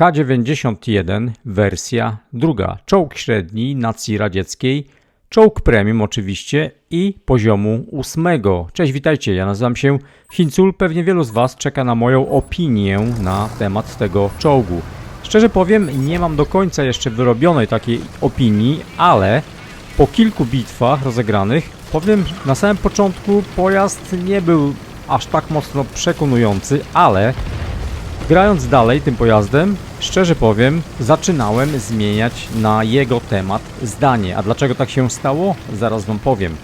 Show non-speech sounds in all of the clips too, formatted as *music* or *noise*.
K91 wersja druga. Czołg średni nacji radzieckiej, czołg premium oczywiście i poziomu ósmego. Cześć, witajcie, ja nazywam się Hincul. Pewnie wielu z Was czeka na moją opinię na temat tego czołgu. Szczerze powiem, nie mam do końca jeszcze wyrobionej takiej opinii, ale po kilku bitwach rozegranych powiem na samym początku pojazd nie był aż tak mocno przekonujący, ale grając dalej tym pojazdem, szczerze powiem, zaczynałem zmieniać na jego temat zdanie. A dlaczego tak się stało? Zaraz Wam powiem.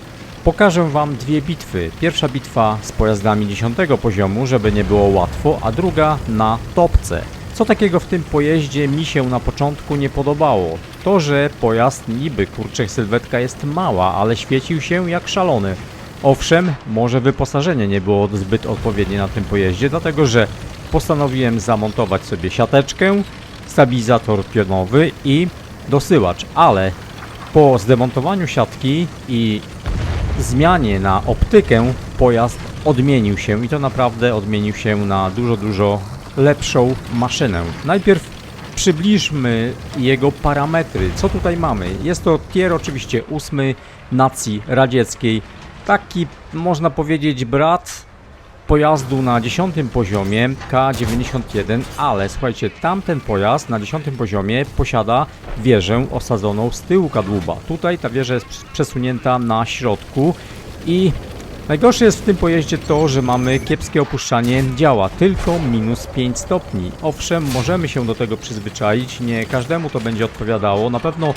Pokażę Wam dwie bitwy. Pierwsza bitwa z pojazdami 10 poziomu, żeby nie było łatwo, a druga na topce. Co takiego w tym pojeździe mi się na początku nie podobało? To, że pojazd niby, kurczę, sylwetka jest mała, ale świecił się jak szalony. Owszem, może wyposażenie nie było zbyt odpowiednie na tym pojeździe, dlatego że postanowiłem zamontować sobie siateczkę, stabilizator pionowy i dosyłacz, ale po zdemontowaniu siatki i zmianie na optykę pojazd odmienił się i to naprawdę odmienił się na dużo, dużo lepszą maszynę. Najpierw przybliżmy jego parametry. Co tutaj mamy? Jest to tier oczywiście ósmy nacji radzieckiej. Taki można powiedzieć brat pojazdu na 10 poziomie K91, ale słuchajcie, tamten pojazd na 10 poziomie posiada wieżę osadzoną z tyłu kadłuba. Tutaj ta wieża jest przesunięta na środku i Najgorsze jest w tym pojeździe to, że mamy kiepskie opuszczanie działa, tylko minus 5 stopni. Owszem, możemy się do tego przyzwyczaić, nie każdemu to będzie odpowiadało. Na pewno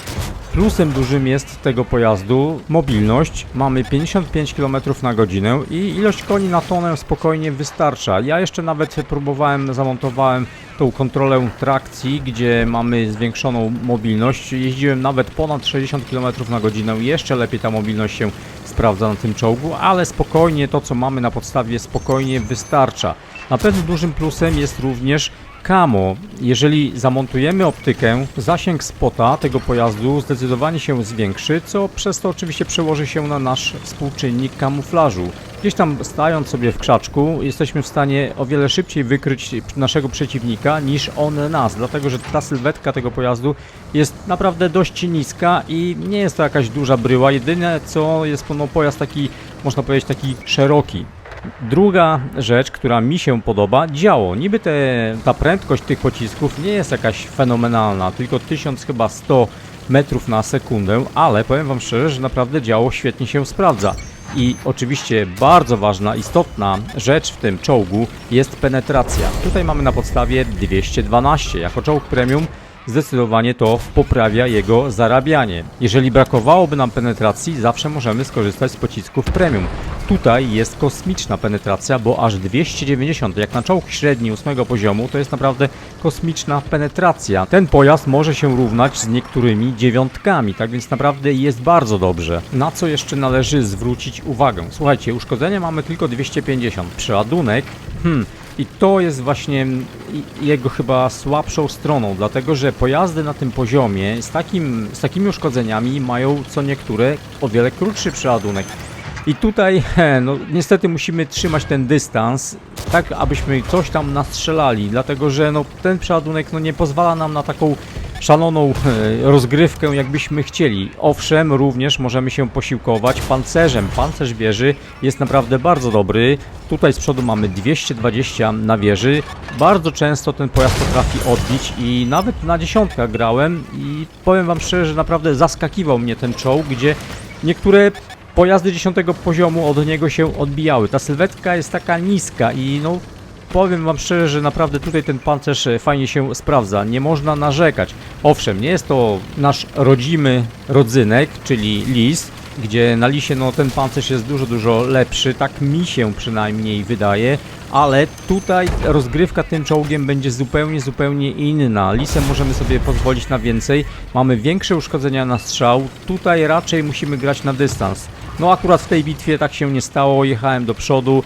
plusem dużym jest tego pojazdu mobilność. Mamy 55 km na godzinę i ilość koni na tonę spokojnie wystarcza. Ja jeszcze nawet próbowałem, zamontowałem tą kontrolę trakcji, gdzie mamy zwiększoną mobilność. Jeździłem nawet ponad 60 km na godzinę. Jeszcze lepiej ta mobilność się sprawdza na tym czołgu, ale spokojnie to co mamy na podstawie spokojnie wystarcza. Na pewno dużym plusem jest również Camo. Jeżeli zamontujemy optykę, zasięg spota tego pojazdu zdecydowanie się zwiększy, co przez to oczywiście przełoży się na nasz współczynnik kamuflażu. Gdzieś tam stając sobie w krzaczku, jesteśmy w stanie o wiele szybciej wykryć naszego przeciwnika niż on nas, dlatego że ta sylwetka tego pojazdu jest naprawdę dość niska i nie jest to jakaś duża bryła. Jedyne co jest no, pojazd taki, można powiedzieć, taki szeroki. Druga rzecz, która mi się podoba, działo. Niby te, ta prędkość tych pocisków nie jest jakaś fenomenalna, tylko 1000 chyba 100 metrów na sekundę, ale powiem Wam szczerze, że naprawdę działo świetnie się sprawdza. I oczywiście bardzo ważna, istotna rzecz w tym czołgu jest penetracja. Tutaj mamy na podstawie 212. Jako czołg premium zdecydowanie to poprawia jego zarabianie. Jeżeli brakowałoby nam penetracji, zawsze możemy skorzystać z pocisków premium. Tutaj jest kosmiczna penetracja, bo aż 290, jak na czołg średni 8 poziomu, to jest naprawdę kosmiczna penetracja. Ten pojazd może się równać z niektórymi dziewiątkami, tak więc naprawdę jest bardzo dobrze. Na co jeszcze należy zwrócić uwagę? Słuchajcie, uszkodzenia mamy tylko 250, przeładunek, hmm, i to jest właśnie jego chyba słabszą stroną, dlatego że pojazdy na tym poziomie z, takim, z takimi uszkodzeniami mają co niektóre o wiele krótszy przeładunek. I tutaj, no niestety musimy trzymać ten dystans, tak abyśmy coś tam nastrzelali, dlatego że no, ten przeładunek no, nie pozwala nam na taką szaloną rozgrywkę, jakbyśmy chcieli. Owszem, również możemy się posiłkować pancerzem. Pancerz wieży jest naprawdę bardzo dobry. Tutaj z przodu mamy 220 na wieży. Bardzo często ten pojazd potrafi odbić i nawet na dziesiątkach grałem i powiem wam szczerze, że naprawdę zaskakiwał mnie ten czołg, gdzie niektóre pojazdy 10 poziomu od niego się odbijały. Ta sylwetka jest taka niska i no powiem wam szczerze, że naprawdę tutaj ten pancerz e, fajnie się sprawdza. Nie można narzekać. Owszem, nie jest to nasz rodzimy rodzynek, czyli lis, gdzie na lisie no, ten pancerz jest dużo, dużo lepszy, tak mi się przynajmniej wydaje, ale tutaj rozgrywka tym czołgiem będzie zupełnie, zupełnie inna. Lisem możemy sobie pozwolić na więcej, mamy większe uszkodzenia na strzał, tutaj raczej musimy grać na dystans. No akurat w tej bitwie tak się nie stało, jechałem do przodu,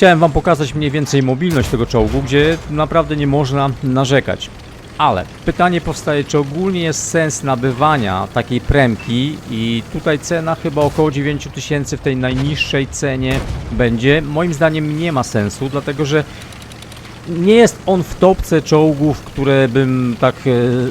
Chciałem Wam pokazać mniej więcej mobilność tego czołgu, gdzie naprawdę nie można narzekać. Ale pytanie powstaje, czy ogólnie jest sens nabywania takiej premki i tutaj cena chyba około 9000 w tej najniższej cenie będzie. Moim zdaniem nie ma sensu, dlatego że nie jest on w topce czołgów, które bym tak e,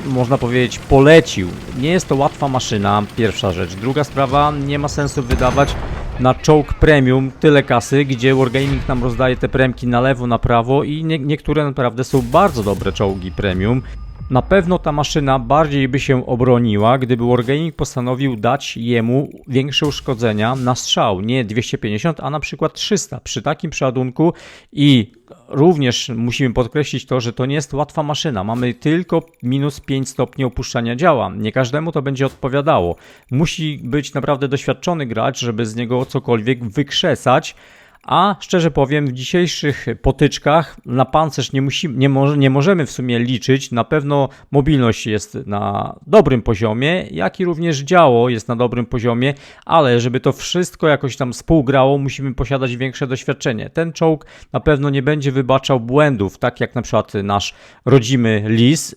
można powiedzieć polecił. Nie jest to łatwa maszyna, pierwsza rzecz. Druga sprawa, nie ma sensu wydawać na czołg premium tyle kasy, gdzie Wargaming nam rozdaje te premki na lewo, na prawo i nie, niektóre naprawdę są bardzo dobre czołgi premium. Na pewno ta maszyna bardziej by się obroniła, gdyby Wargaming postanowił dać jemu większe uszkodzenia na strzał, nie 250, a na przykład 300. Przy takim przeładunku i również musimy podkreślić to, że to nie jest łatwa maszyna. Mamy tylko minus 5 stopni opuszczania działa. Nie każdemu to będzie odpowiadało. Musi być naprawdę doświadczony gracz, żeby z niego cokolwiek wykrzesać. A szczerze powiem, w dzisiejszych potyczkach na pancerz nie, musi, nie, mo, nie możemy w sumie liczyć. Na pewno mobilność jest na dobrym poziomie, jak i również działo jest na dobrym poziomie, ale żeby to wszystko jakoś tam współgrało, musimy posiadać większe doświadczenie. Ten czołg na pewno nie będzie wybaczał błędów, tak jak na przykład nasz rodzimy Lis,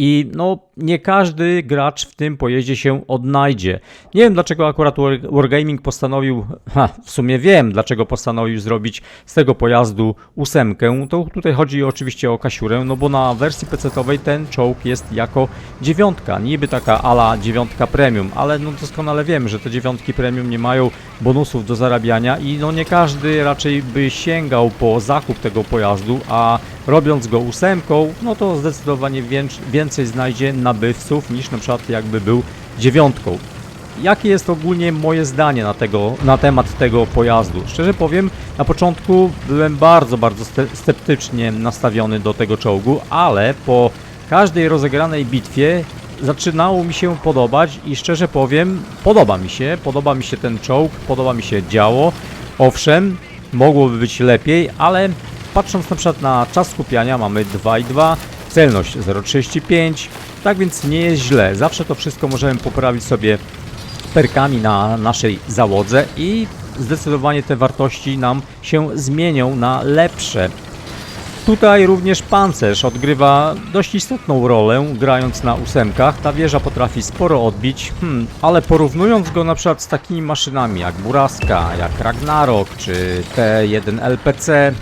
i no, nie każdy gracz w tym pojeździe się odnajdzie. Nie wiem dlaczego akurat War- Wargaming postanowił, ha, w sumie wiem dlaczego postanowił zrobić z tego pojazdu ósemkę. To tutaj chodzi oczywiście o kasiurę, no bo na wersji PC-owej ten czołg jest jako dziewiątka, niby taka ala dziewiątka premium, ale no doskonale wiem, że te dziewiątki premium nie mają bonusów do zarabiania i no nie każdy raczej by sięgał po zakup tego pojazdu, a robiąc go ósemką, no to zdecydowanie więc- więcej znajdzie nabywców niż na przykład jakby był dziewiątką. Jakie jest ogólnie moje zdanie na, tego, na temat tego pojazdu? Szczerze powiem, na początku byłem bardzo, bardzo sceptycznie nastawiony do tego czołgu, ale po każdej rozegranej bitwie zaczynało mi się podobać i szczerze powiem, podoba mi się, podoba mi się ten czołg, podoba mi się działo. Owszem, mogłoby być lepiej, ale patrząc na przykład na czas skupiania mamy 2,2, celność 0,35, tak więc nie jest źle. Zawsze to wszystko możemy poprawić sobie perkami na naszej załodze i zdecydowanie te wartości nam się zmienią na lepsze. Tutaj również pancerz odgrywa dość istotną rolę, grając na ósemkach. Ta wieża potrafi sporo odbić, hmm, ale porównując go na przykład z takimi maszynami jak Buraska, jak Ragnarok czy T1 LPC,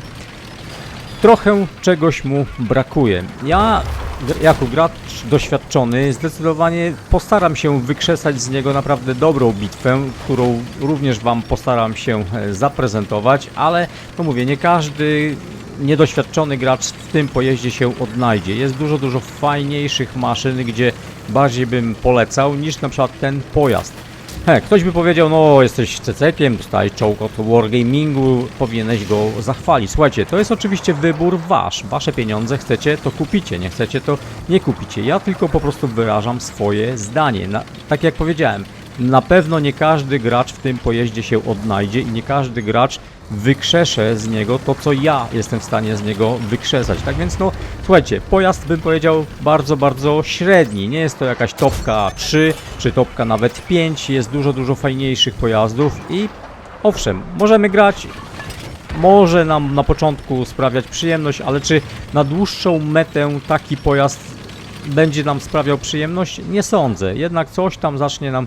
trochę czegoś mu brakuje. Ja jako gracz doświadczony zdecydowanie postaram się wykrzesać z niego naprawdę dobrą bitwę, którą również Wam postaram się e, zaprezentować, ale no mówię, nie każdy niedoświadczony gracz w tym pojeździe się odnajdzie. Jest dużo, dużo fajniejszych maszyn, gdzie bardziej bym polecał niż na przykład ten pojazd. He, ktoś by powiedział, no jesteś cecekiem, dostałeś czołg od Wargamingu, powinieneś go zachwalić. Słuchajcie, to jest oczywiście wybór wasz. Wasze pieniądze chcecie, to kupicie, nie chcecie, to nie kupicie. Ja tylko po prostu wyrażam swoje zdanie. Na, tak jak powiedziałem, na pewno nie każdy gracz w tym pojeździe się odnajdzie i nie każdy gracz wykrzesze z niego to, co ja jestem w stanie z niego wykrzesać. Tak więc no, słuchajcie, pojazd bym powiedział bardzo, bardzo średni. Nie jest to jakaś topka 3, czy topka nawet 5. Jest dużo, dużo fajniejszych pojazdów i owszem, możemy grać może nam na początku sprawiać przyjemność, ale czy na dłuższą metę taki pojazd będzie nam sprawiał przyjemność? Nie sądzę. Jednak coś tam zacznie nam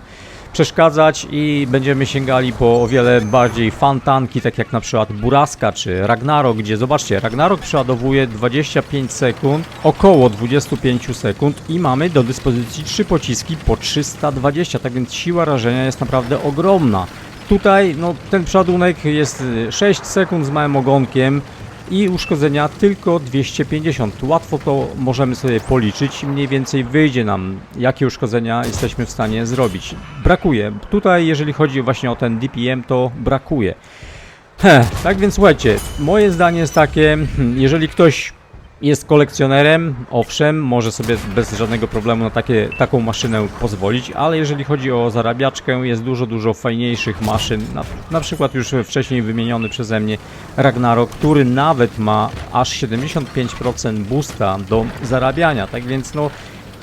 przeszkadzać i będziemy sięgali po o wiele bardziej fantanki, tak jak na przykład Buraska czy Ragnarok, gdzie zobaczcie, Ragnarok przeładowuje 25 sekund, około 25 sekund i mamy do dyspozycji trzy pociski po 320, tak więc siła rażenia jest naprawdę ogromna. Tutaj no, ten przeładunek jest y, 6 sekund z małym ogonkiem i uszkodzenia tylko 250. Łatwo to możemy sobie policzyć i mniej więcej wyjdzie nam, jakie uszkodzenia jesteśmy w stanie zrobić. Brakuje. Tutaj, jeżeli chodzi właśnie o ten DPM, to brakuje. Heh, tak więc słuchajcie, moje zdanie jest takie, hmm, jeżeli ktoś jest kolekcjonerem, owszem, może sobie bez żadnego problemu na takie, taką maszynę pozwolić, ale jeżeli chodzi o zarabiaczkę, jest dużo, dużo fajniejszych maszyn, na, na przykład już wcześniej wymieniony przeze mnie Ragnarok, który nawet ma aż 75% boosta do zarabiania, tak więc no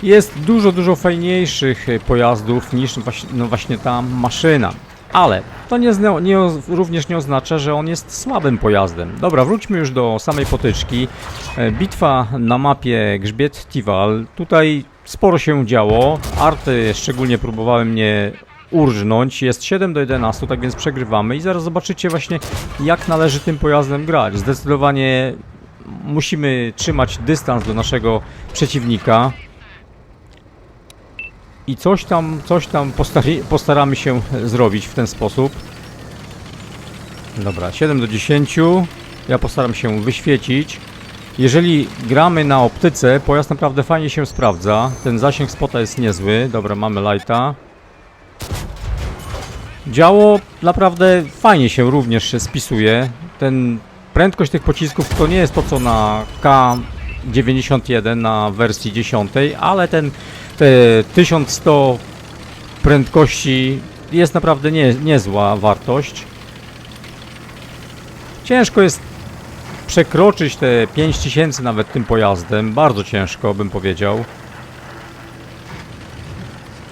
jest dużo, dużo fajniejszych pojazdów niż właśnie, no właśnie ta maszyna. Ale to nie, nie, również nie oznacza, że on jest słabym pojazdem. Dobra, wróćmy już do samej potyczki. E, Bitwa na mapie Grzbiet Tiwal. Tutaj sporo się działo. Arty szczególnie próbowały mnie urżnąć. Jest 7 do 11, tak więc przegrywamy i zaraz zobaczycie właśnie jak należy tym pojazdem grać. Zdecydowanie musimy trzymać dystans do naszego przeciwnika. I coś tam, coś tam postaramy się zrobić w ten sposób. Dobra, 7 do 10. Ja postaram się wyświecić. Jeżeli gramy na optyce, pojazd naprawdę fajnie się sprawdza. Ten zasięg spota jest niezły. Dobra, mamy lighta. Działo naprawdę fajnie się również spisuje. Ten prędkość tych pocisków to nie jest to co na K91 na wersji 10, ale ten te 1100 prędkości jest naprawdę nie, niezła wartość. Ciężko jest przekroczyć te 5000 nawet tym pojazdem. Bardzo ciężko bym powiedział.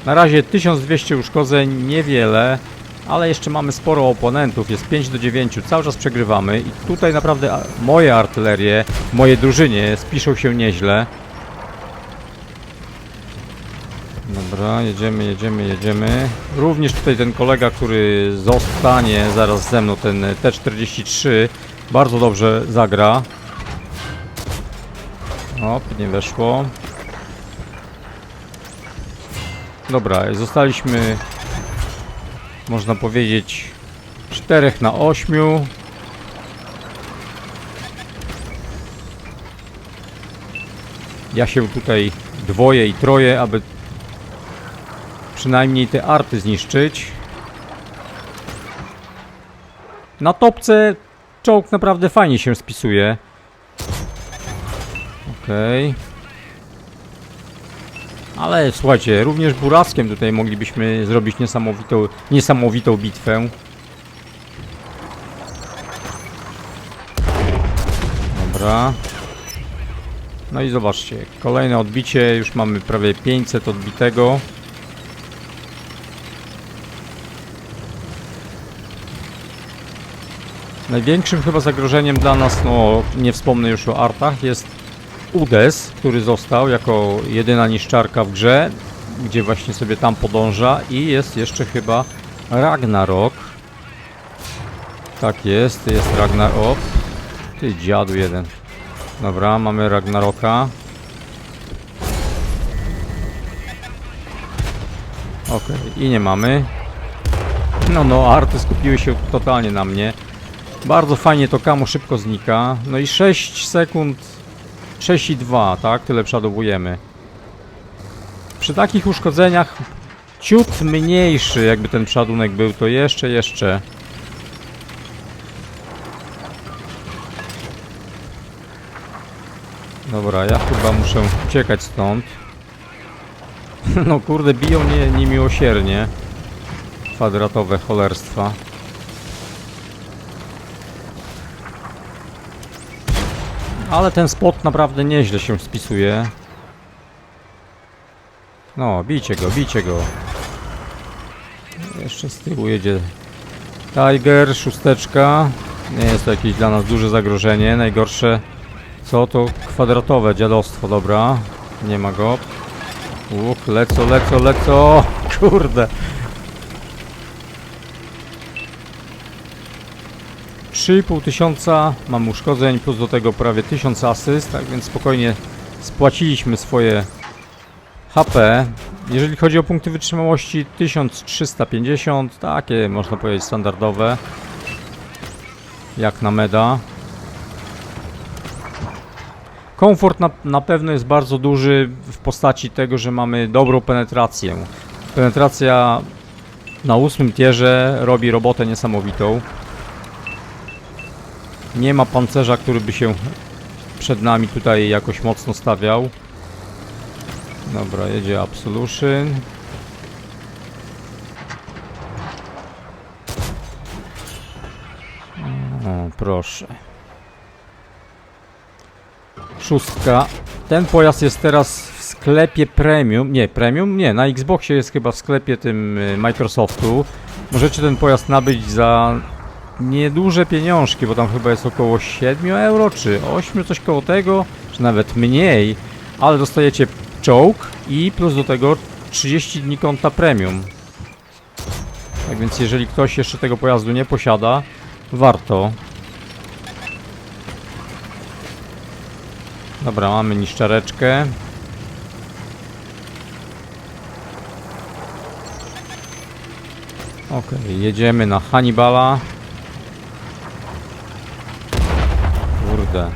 Na razie 1200 uszkodzeń, niewiele, ale jeszcze mamy sporo oponentów, jest 5 do 9, cały czas przegrywamy i tutaj naprawdę moje artylerie, moje drużynie spiszą się nieźle. Dobra, jedziemy, jedziemy, jedziemy. Również tutaj ten kolega, który zostanie zaraz ze mną, ten T-43, bardzo dobrze zagra. Op, nie weszło. Dobra, zostaliśmy, można powiedzieć, 4 na 8. Ja się tutaj dwoje i troje, aby przynajmniej te arty zniszczyć. Na topce czołg naprawdę fajnie się spisuje. Okej. Ale słuchajcie, również buraskiem tutaj moglibyśmy zrobić niesamowitą, niesamowitą bitwę. Dobra. No i zobaczcie, kolejne odbicie, już mamy prawie 500 odbitego. Największym chyba zagrożeniem dla nas, no nie wspomnę już o artach, jest Udes, który został jako jedyna niszczarka w grze, gdzie właśnie sobie tam podąża i jest jeszcze chyba Ragnarok. Tak jest, jest Ragnarok. Ty dziadu jeden. Dobra, mamy Ragnaroka. Okej, i nie mamy. No, no, arty skupiły się totalnie na mnie. Bardzo fajnie to kamo szybko znika. No i 6 sekund 6,2, tak? Tyle przodowujemy. Przy takich uszkodzeniach ciut mniejszy jakby ten przodunek był, to jeszcze, jeszcze. Dobra, ja chyba muszę uciekać stąd. *laughs* No kurde, biją mnie niemiłosiernie. Kwadratowe cholerstwa. Ale ten spot naprawdę nieźle się spisuje. No, bijcie go, bijcie go. Jeszcze z tyłu jedzie Tiger, szósteczka. Nie jest to jakieś dla nas duże zagrożenie. Najgorsze co to kwadratowe dziadostwo, dobra. Nie ma go. Uch, leco, leco, leco. *laughs* Kurde. 3,5 tysiąca mam uszkodzeń, plus do tego prawie 1000 asyst, tak więc spokojnie spłaciliśmy swoje HP. Jeżeli chodzi o punkty wytrzymałości, 1350, takie można powiedzieć standardowe, jak na meda. Komfort na, na pewno jest bardzo duży w postaci tego, że mamy dobrą penetrację. Penetracja na ósmym tierze robi robotę niesamowitą. Nie ma pancerza, który by się przed nami tutaj jakoś mocno stawiał. Dobra, jedzie Absolution. O, proszę. Szóstka. Ten pojazd jest teraz w sklepie premium. Nie, premium? Nie, na Xboxie jest chyba w sklepie tym y, Microsoftu. Możecie ten pojazd nabyć za nieduże pieniążki, bo tam chyba jest około 7 euro, czy 8, coś koło tego, czy nawet mniej, ale dostajecie czołg i plus do tego 30 dni konta premium. Tak więc jeżeli ktoś jeszcze tego pojazdu nie posiada, warto. Dobra, mamy niszczareczkę. Okej, jedziemy na Hannibala. Kurde.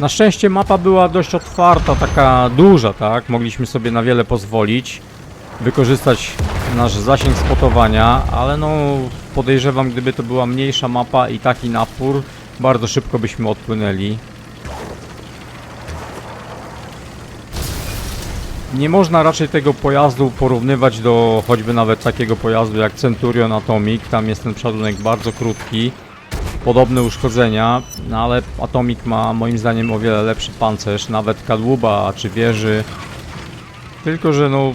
Na szczęście mapa była dość otwarta, taka duża, tak? Mogliśmy sobie na wiele pozwolić. Wykorzystać nasz zasięg spotowania, ale no podejrzewam, gdyby to była mniejsza mapa i taki napór, bardzo szybko byśmy odpłynęli. Nie można raczej tego pojazdu porównywać do choćby nawet takiego pojazdu jak Centurion Atomic. Tam jest ten przeładunek bardzo krótki, podobne uszkodzenia, no ale Atomic ma moim zdaniem o wiele lepszy pancerz, nawet kadłuba czy wieży. Tylko, że no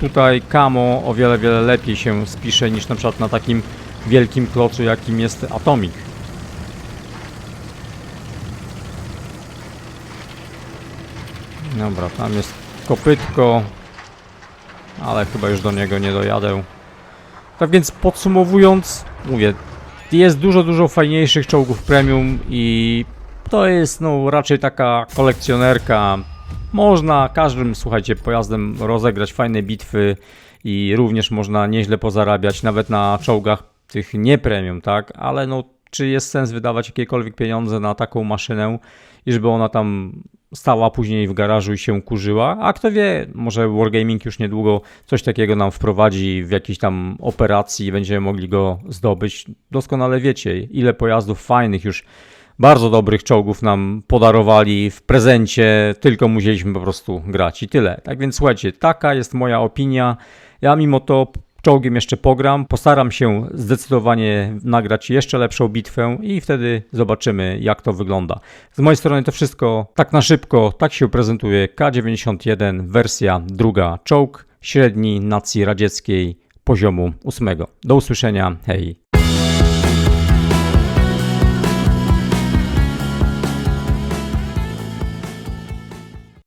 tutaj Camo o wiele, wiele lepiej się spisze niż na przykład na takim wielkim klocu jakim jest Atomic. Dobra, tam jest kopytko, ale chyba już do niego nie dojadę. Tak więc podsumowując, mówię, jest dużo, dużo fajniejszych czołgów premium i to jest no raczej taka kolekcjonerka. Można każdym, słuchajcie, pojazdem rozegrać fajne bitwy i również można nieźle pozarabiać nawet na czołgach tych nie premium, tak? Ale no czy jest sens wydawać jakiekolwiek pieniądze na taką maszynę i żeby ona tam stała później w garażu i się kurzyła, a kto wie, może Wargaming już niedługo coś takiego nam wprowadzi w jakiejś tam operacji i będziemy mogli go zdobyć. Doskonale wiecie, ile pojazdów fajnych już bardzo dobrych czołgów nam podarowali w prezencie, tylko musieliśmy po prostu grać i tyle. Tak więc słuchajcie, taka jest moja opinia. Ja mimo to czołgiem jeszcze pogram, postaram się zdecydowanie nagrać jeszcze lepszą bitwę i wtedy zobaczymy jak to wygląda. Z mojej strony to wszystko tak na szybko, tak się prezentuje K91 wersja druga czołg średni nacji radzieckiej poziomu ósmego. Do usłyszenia, hej!